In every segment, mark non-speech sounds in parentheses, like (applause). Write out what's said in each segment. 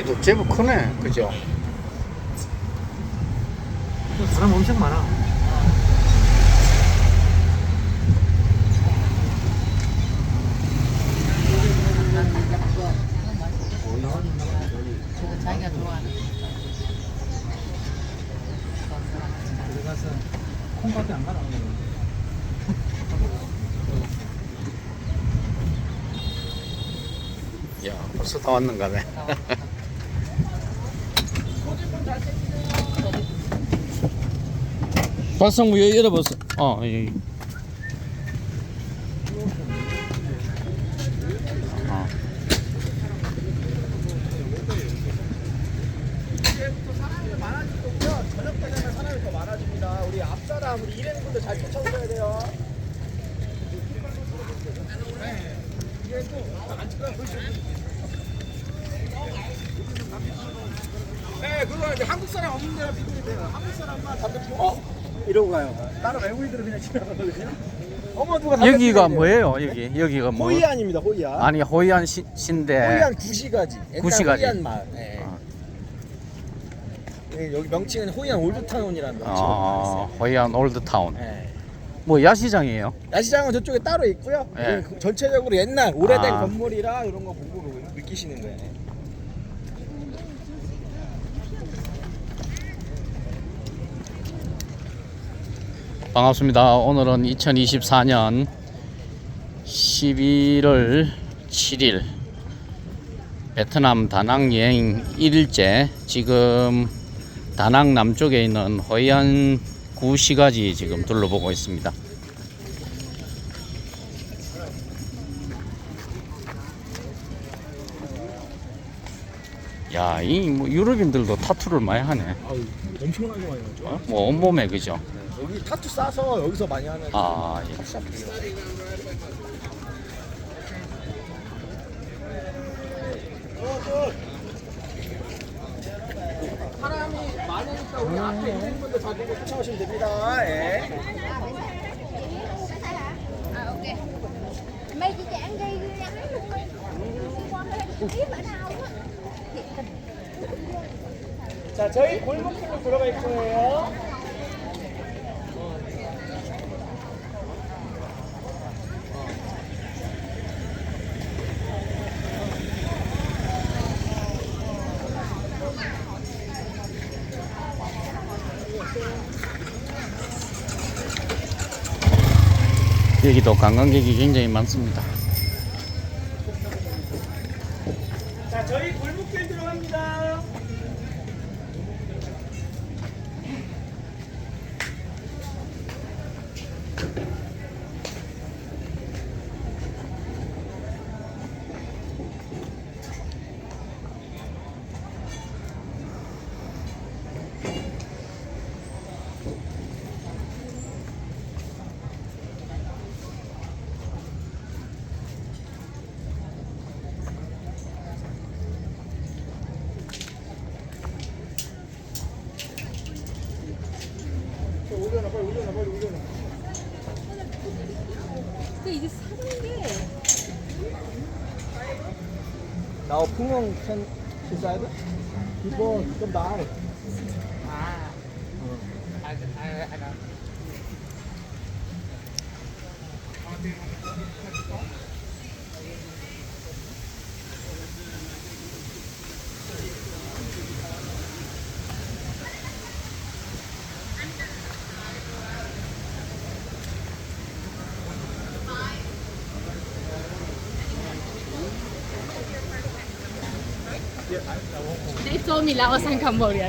여기도 제법 크네. 그죠? 사람 엄청 많아. 자기가 좋아하는 들어가서 콩밖에 안 가나. 야, 벌써 다 왔는가네. (laughs) 박성무 여기 열어봤어. 어, 여기. 어. 이제부터 사람이 많아지고요. 저녁 되면 사람이 더 많아집니다. 우리 앞사람 우리 일행분들 잘 쫓아오셔야 돼요. 네. 이게 또안 찍어요. 네, 그거 이제 한국 사람 없는 데라 비교이 돼요. 한국 사람만 담배 피고 어? 이러고 가요. 다른 외국인들은 그냥 지나가거든요. 어머 누가 담배 여기가? 뭐예요? 여기 여기가 뭐? 호이안입니다. 호이안. 아니 호이안 시, 신데. 호이안 구시가지. 옛날 구시가지. 호이안 마을. 네. 아. 예, 여기 명칭은 호이안 올드타운이라는 명칭으로 어, 나왔어요. 호이안 올드타운. 네. 뭐 야시장이에요? 야시장은 저쪽에 따로 있고요. 네. 여기 전체적으로 옛날 오래된 아. 건물이라 이런 거 보고 느끼시는 거예요. 반갑습니다. 오늘은 2024년 11월 7일 베트남 다낭 여행 1일째 지금 다낭 남쪽에 있는 호이안 구시가지 지금 둘러보고 있습니다. 야, 이 뭐 유럽인들도 타투를 많이 하네. 아우, 엄청나게 많이 나죠. 어? 뭐 온몸에 그죠? 여기 타투 싸서 여기서 많이 하는 아, 예. 샵이에요. 사람이 많으니까 우리 앞에 있는 분들 다 보고 쫓아오시면 됩니다. 예. Mấy chị luôn đi. Đâu á. 자, 저희 골목길로 들어갈 거예요. 여기도 관광객이 굉장히 많습니다. 자, 저희 골목길 들어갑니다. 올려놔, 빨리 올려놔. 근데 이게 사는 게 Nào Phú Nông trên trên side đó. People come nila ako sa Cambodia.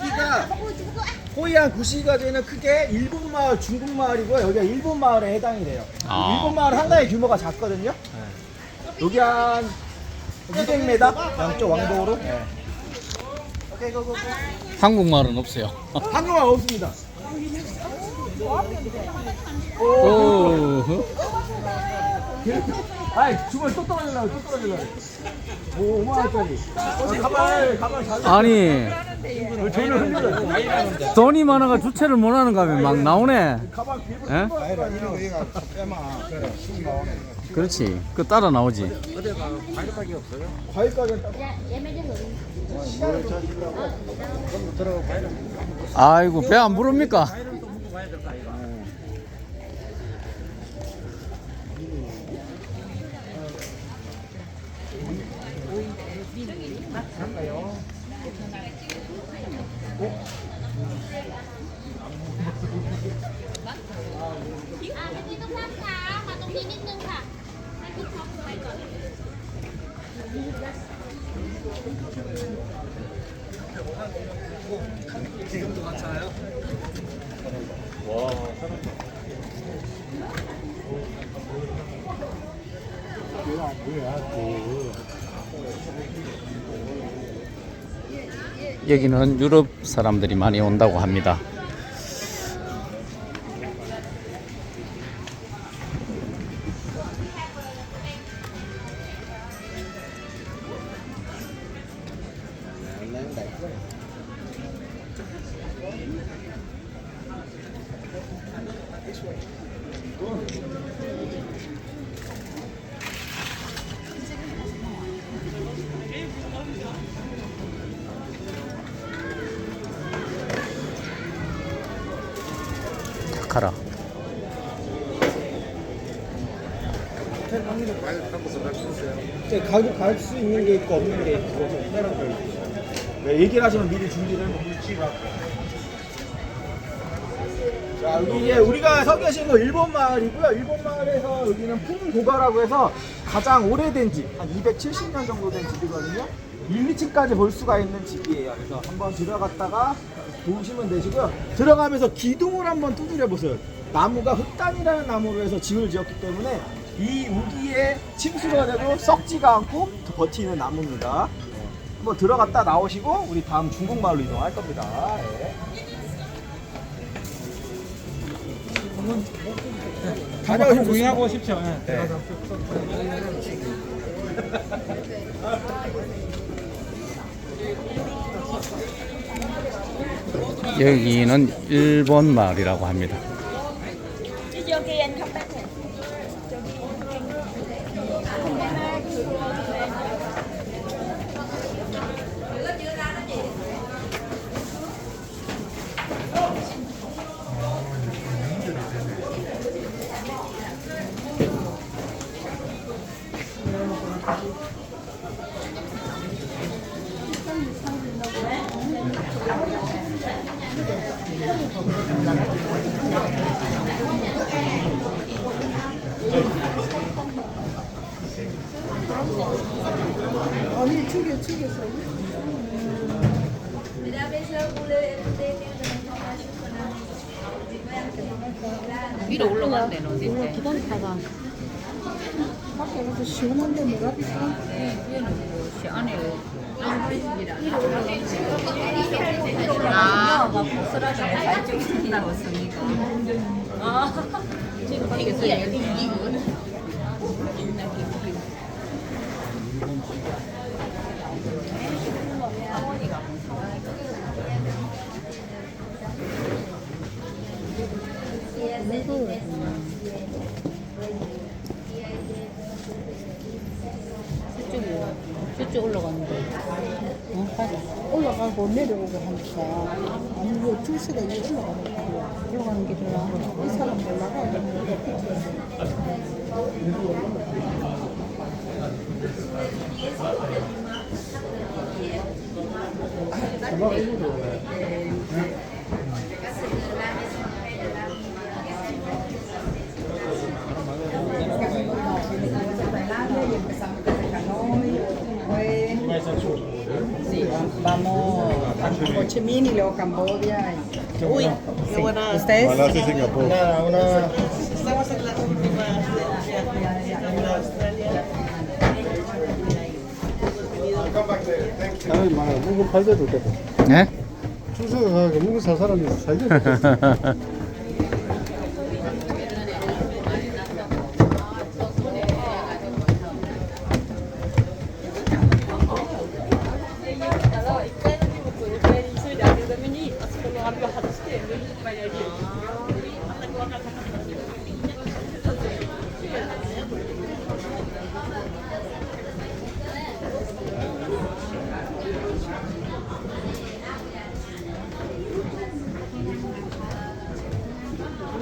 Laos and Cambodia. 호이안 구시가지는 크게 일본 마을, 중국 마을이고 여기가 일본 마을에 해당이 돼요. 아. 일본 마을 상당히 규모가 작거든요. 여기 한 200m 양쪽 왕복으로. 네. 오케이 고고고. 한국말은 없어요. 한국말 없습니다. 오. 아이 주말 또 떨어지려고 또 떨어지려고. 오 5만 원짜리. 어, 가발 가발 잘. 아니 흘려요. 돈이 많아가 주체를 못하는 가 면 막 나오네. 에? 그렇지. 그 따라 나오지. 과일 가게 딱. 아이고 배 안 부릅니까? 여기는 유럽 사람들이 많이 온다고 합니다. 카라. 네, 가격 갈수 있는 게 있고 없는 게 있고 다른 거 있고. 네, 얘기를 하시면 미리 준비를 자 여기 이제 우리가 서 계신 거 일본 마을이고요. 일본 마을에서 여기는 풍고가라고 해서 가장 오래된 집, 한 270년 정도 된 집이거든요. 1, 2층까지 볼 수가 있는 집이에요. 그래서 한번 들어갔다가 보시면 되시고요. 들어가면서 기둥을 한번 두드려 보세요. 나무가 흑단이라는 나무로 해서 집을 지었기 때문에 이 우기에 침수가 돼도 썩지가 않고 버티는 나무입니다. 한번 들어갔다 나오시고 우리 다음 중국마을로 이동할 겁니다. 예. 다녀오시면 구경하고 오십시오. 네. (laughs) 여기는 일본 마을이라고 합니다. 위로 올라가는 데는 어딘데? 기다렸다가 밖에 가서 시원한데 뭐가 비싸? 위에는 뭐시 안에 아, 막 복스라져 살짝 쓴다고 쓰니까. 아, (laughs) 지금 이게 써야 돼. 옛날 기분. 저쪽이 저쪽 올라가는데. 어, 가자. 올라가고 내려오고 하니까 아니 뭐 줄서가 이게 올라가는 거야 올라가는 게 좋아. 이 사람 올라가야 되는데 Sí, vamos a Ho Chi Minh y luego Camboya. y- Uy, qué buena. ¿Ustedes? Malasia, Singapur. Una, una... Estamos en las últimas de de Australia. 아이, 막 물건 팔 때도 됐고. 네? 추석에 가서 물건 살 사람이 살게. (laughs)